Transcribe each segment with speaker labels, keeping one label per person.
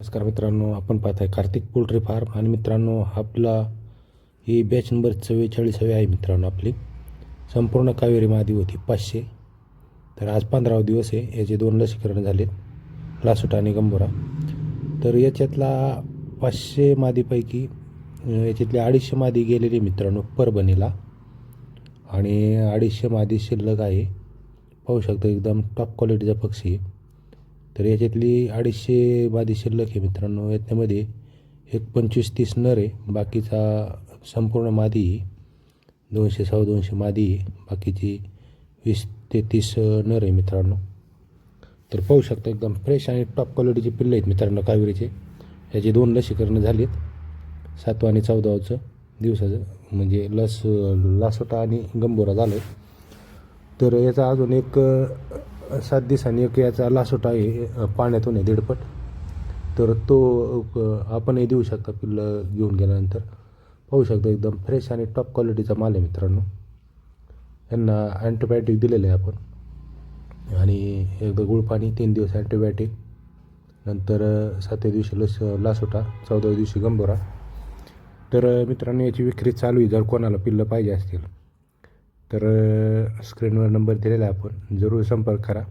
Speaker 1: नमस्कार मित्रांनो आपण पाहत आहे कार्तिक पोल्ट्री फार्म. आणि मित्रांनो आपला ही बॅच नंबर चव्वेचाळीसावी आहे मित्रांनो आपली. संपूर्ण कावेरी मादी होती पाचशे. तर आज पंधरावा दिवस आहे. याचे दोन लसीकरण झालेत. लासोट आणि गंभोरा. तर याच्यातला पाचशे मादीपैकी अं, याच्यातली अडीचशे मादी गेलेली मित्रांनो परभणीला. आणि अडीचशे मादी शिल्लक आहे. पाहू शकतो एकदम टॉप क्वालिटीचा पक्षी आहे. तर याच्यातली अडीचशे मादी शिल्लक आहे मित्रांनो. याच्यामध्ये एक पंचवीस तीस नर आहे. बाकीचा संपूर्ण मादी दोनशे सव्वा दोनशे मादी बाकीची वीस ते तीस नर आहे मित्रांनो. तर पाहू शकता एकदम फ्रेश आणि टॉप क्वालिटीचे पिल्ले आहेत मित्रांनो कावेरीचे. याचे दोन लसीकरणं झालीत. सातवा आणि चौदावचं दिवसाचं म्हणजे लस लासोटा आणि गंभोरा झालं तर याचा अजून एक सात दिवसांनी एक याचा लासोटा आहे पाण्यातून आहे दीडपट. तर तो आपणही देऊ शकता पिल्लं घेऊन गेल्यानंतर. पाहू शकता एकदम फ्रेश आणि टॉप क्वालिटीचा माल आहे मित्रांनो. यांना अँटीबायोटिक दिलेलं आहे आपण. आणि एकदा गुळपाणी तीन दिवस अँटीबायोटिक नंतर सातव्या दिवशी लस लासोटा चौदाव्या दिवशी गंभोरा. तर मित्रांनो याची विक्री चालू आहे. जर कोणाला पिल्लं पाहिजे असतील तर स्क्रीनवर नंबर दिलेला आहे आपण. जरूर संपर्क करा.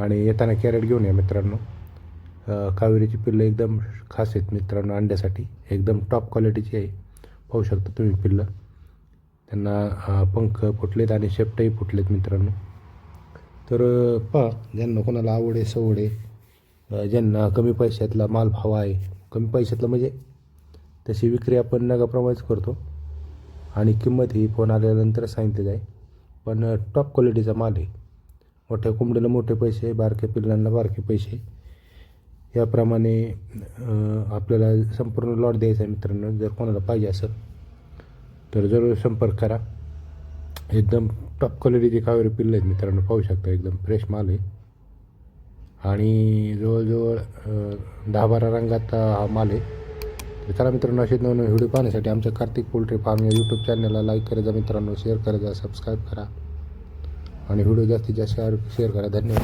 Speaker 1: आणि येताना कॅरेट घेऊन या मित्रांनो. कावेरीची पिल्लं एकदम खास आहेत मित्रांनो अंड्यासाठी. एकदम टॉप क्वालिटीची आहे. पाहू शकता तुम्ही पिल्लं. त्यांना पंख फुटलेत आणि शेपटही फुटलेत मित्रांनो. तर पहा ज्यांना कोणाला आवड आहे सवड आहे ज्यांना कमी पैशातला माल हवा आहे. कमी पैशातला म्हणजे तशी विक्री आपण नगाप्रमाणेच करतो. आणि किंमत ही फोन आल्यानंतर सांगितली आहे. पण टॉप क्वालिटीचा माल आहे. मोठ्या कोंबडीला मोठे पैसे बारक्या पिल्लांना बारके पैसे. याप्रमाणे आपल्याला संपूर्ण लॉट द्यायचा आहे मित्रांनो जर कोणाला पाहिजे असेल तर जरूर संपर्क करा. एकदम टॉप क्वालिटीचे कावेरी पिल्ले आहेत मित्रांनो पाहू शकता एकदम फ्रेश माल आहे. आणि जवळजवळ दहा बारा रंगाचा हा माल आहे. चला मित्रांनो असे नवीन व्हिडिओ पाहण्यासाठी आमच्या कार्तिक पोल्ट्री फार्म या यूट्यूब चॅनलला लाईक करायचा मित्रांनो शेअर करायचा सबस्क्राईब करा. आणि व्हिडिओ जास्तीत जास्त शेअर शेअर करा. धन्यवाद.